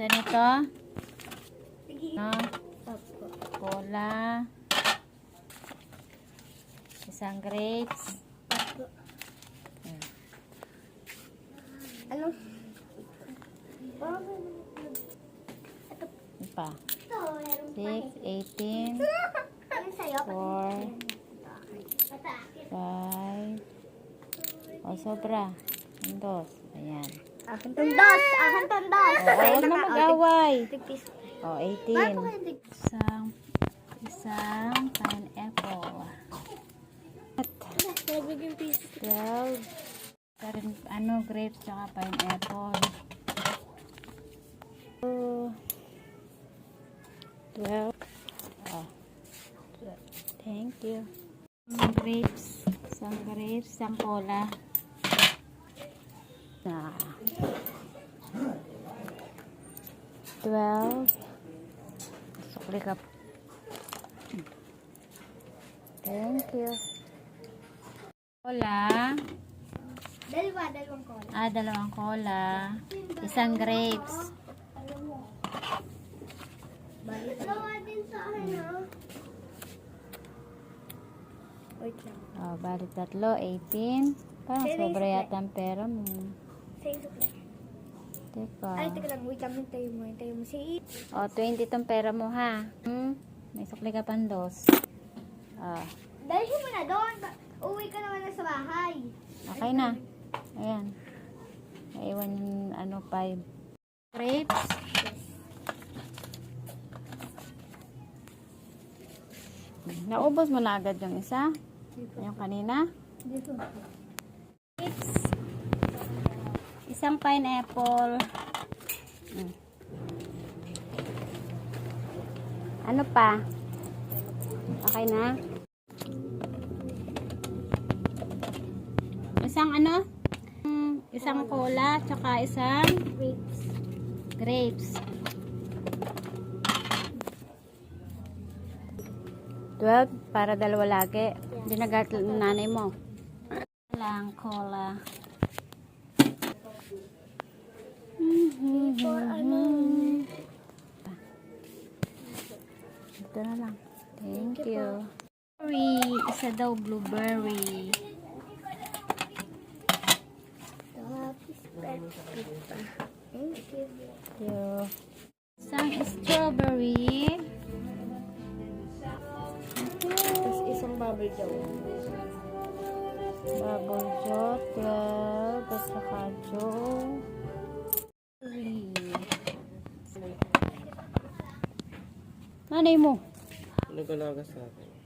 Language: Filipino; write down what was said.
Isa nito. No? Cola. Isang grapes. Opo. Ano? Ano pa? Ito. Meron pa 6, eh. 18, Ano sa'yo? Four. Ito akin. 5. O, sobra. Ang dos. Ayan. Akin tong dos. Akin tong dos. O, huwag na mag-away. Tigpis. O, Paano 18. kayo tig... Isang, isang pineapple. Piso. 12. Isa rin, ano, grapes tsaka pineapple. Oh. 12. Oh. Thank you. Isang grapes. Isang grapes. Isang cola. Na. 12. Sukli ka. Thank you. Cola. Dalawa, dalawang kola. Ah, dalawang cola. Isang grapes. Dalawa din sa ha? Wait lang. Oh, bali tatlo, 18. Parang sobra yata ang pera mo. Sa'yo supply. Teka. Ay, teka lang. Wait lang. Hintayin mo. Hintayin mo. Si Oh, 20 tong pera mo ha. Hmm? May sukli ka pang dos. Ah, Dalhin mo na doon. Ba- Uwi ka naman na sa bahay. okay na. Ayan. Naiwan yung ano, 5. Grapes. Naubos mo na agad yung isa? Yung kanina? Dito. Grapes. Isang pineapple. Mm. Ano pa? Okay na? Isang ano? Isang cola, tsaka isang Grapes. grapes. 12 para dalawa lagi. Dinagat ng nanay mo. Lang cola. Ito na lang. Thank you. Blueberry. Isa daw blueberry. Tapos. Thank you. Thank you. Isang strawberry. Tapos isang bubble daw. Bubble Joe, 12. At saka Joe. Nanay mo. Nag-alaga sa akin.